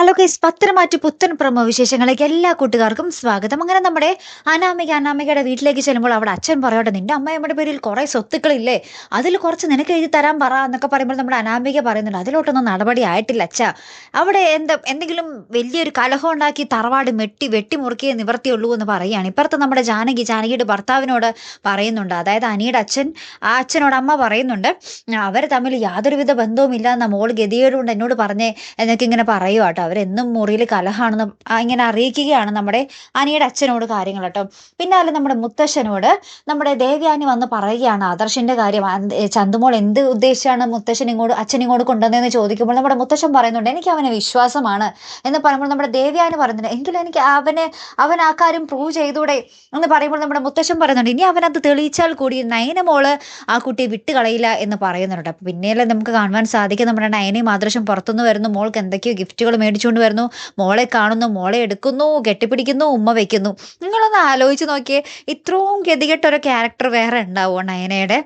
Hello guys പത്തനമാറ്റ് പുത്തൻ promo വിശേഷങ്ങളിലേക്ക് എല്ലാ കൂട്ടുകാർക്കും സ്വാഗതം. അങ്ങനെ നമ്മുടെ അനാമിക അനാമികയുടെ വീട്ടിലേക്ക് ചെല്ലുമ്പോൾ അവിടെ അച്ഛൻ പറയട്ടെ നിന്റെ അമ്മയമ്മയുടെ പേരിൽ കുറേ സ്വത്തുക്കളില്ലേ? അതിൽ കുറച്ച് നിനക്ക് എഴുതി തരാൻ പറ എന്നൊക്കെ പറയുമ്പോൾ നമ്മുടെ അനാമിക പറയുന്നുണ്ട് അതിലോട്ടൊന്നും നടപടി ആയിട്ടില്ല അച്ഛ. അവിടെ എന്താ എന്തെങ്കിലും വലിയൊരു കലഹം ഉണ്ടാക്കി തറവാട് മെട്ടി വെട്ടിമുറുക്കിയേ നിവർത്തിയുള്ളൂ എന്ന് പറയുകയാണ്. ഇപ്പുറത്ത് നമ്മുടെ ജാനകി ജാനകിയുടെ ഭർത്താവിനോട് പറയുന്നുണ്ട്. അതായത് അനിയുടെ അച്ഛൻ ആ അച്ഛനോട് അമ്മ പറയുന്നുണ്ട് അവർ തമ്മിൽ യാതൊരുവിധ ബന്ധവുമില്ല എന്ന മോൾ ഗതികേടുകൊണ്ട് എന്നോട് പറഞ്ഞേ എന്നൊക്കെ ഇങ്ങനെ പറയുക കേട്ടോ അവരെന്നും മുറിയിൽ കലഹാണെന്ന് ഇങ്ങനെ അറിയിക്കുകയാണ് നമ്മുടെ അനിയുടെ അച്ഛനോട് കാര്യങ്ങൾ കേട്ടോ. പിന്നാലെ നമ്മുടെ മുത്തശ്ശനോട് നമ്മുടെ ദേവ്യാനി വന്ന് പറയുകയാണ് ആദർശിന്റെ കാര്യം. ചന്തുമോൾ എന്ത് ഉദ്ദേശിച്ചാണ് മുത്തശ്ശൻ ഇങ്ങോട്ട് അച്ഛൻ ഇങ്ങോട്ട് കൊണ്ടുവന്നതെന്ന് ചോദിക്കുമ്പോൾ നമ്മുടെ മുത്തശ്ശൻ പറയുന്നുണ്ട് എനിക്ക് അവനെ വിശ്വാസമാണ് എന്ന് പറയുമ്പോൾ നമ്മുടെ ദേവ്യാനി പറയുന്നുണ്ട് എങ്കിലും എനിക്ക് അവനെ അവൻ ആ കാര്യം പ്രൂവ് ചെയ്തൂടെ എന്ന് പറയുമ്പോൾ നമ്മുടെ മുത്തശ്ശൻ പറയുന്നുണ്ട് ഇനി അവനത് തെളിയിച്ചാൽ കൂടി നയനമോൾ ആ കുട്ടിയെ വിട്ടുകളയില്ല എന്ന് പറയുന്നുണ്ട്. അപ്പൊ പിന്നെയല്ലേ നമുക്ക് കാണുവാൻ സാധിക്കും നമ്മുടെ നയനയും ആദർശം പുറത്തുനിന്ന് വരുന്ന. മോൾക്ക് എന്തൊക്കെയോ ഗിഫ്റ്റുകൾ മേടിച്ചുകൊണ്ട് വരുന്നു മോളെ കാണുന്നു മോളെ എടുക്കുന്നു കെട്ടിപ്പിടിക്കുന്നു ഉമ്മ വെക്കുന്നു. നിങ്ങളൊന്ന് ആലോചിച്ച് നോക്കിയേ ഇത്രയും ഗതികെട്ടൊരു ക്യാരക്ടർ വേറെ ഉണ്ടാവുമോ നയനയുടെ?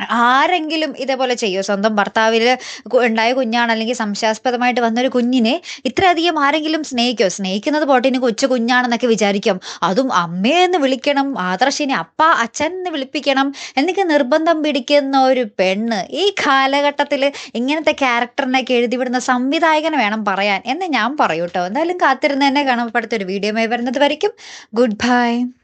ആരെങ്കിലും ഇതേപോലെ ചെയ്യോ? സ്വന്തം ഭർത്താവിൽ ഉണ്ടായ കുഞ്ഞാണ് അല്ലെങ്കിൽ സംശയാസ്പദമായിട്ട് വന്നൊരു കുഞ്ഞിനെ ഇത്രയധികം ആരെങ്കിലും സ്നേഹിക്കോ? സ്നേഹിക്കുന്നത് പോട്ടെ ഇനി കൊച്ചു കുഞ്ഞാണെന്നൊക്കെ വിചാരിക്കും. അതും അമ്മയെന്ന് വിളിക്കണം ആദർശിനെ അപ്പ അച്ഛൻ എന്ന് വിളിപ്പിക്കണം എന്നൊക്കെ നിർബന്ധം പിടിക്കുന്ന ഒരു പെണ്ണ് ഈ കാലഘട്ടത്തിൽ ഇങ്ങനത്തെ ക്യാരക്ടറിനൊക്കെ എഴുതിവിടുന്ന സംവിധായകനെ വേണം പറയാൻ. എന്ന് ഞാൻ പറയൂട്ടോ. എന്തായാലും കാത്തിരുന്ന് തന്നെ കാണപ്പെടുത്തൊരു വീഡിയോ വീഡിയോ വരുന്നത് വരയ്ക്കും. Good bye.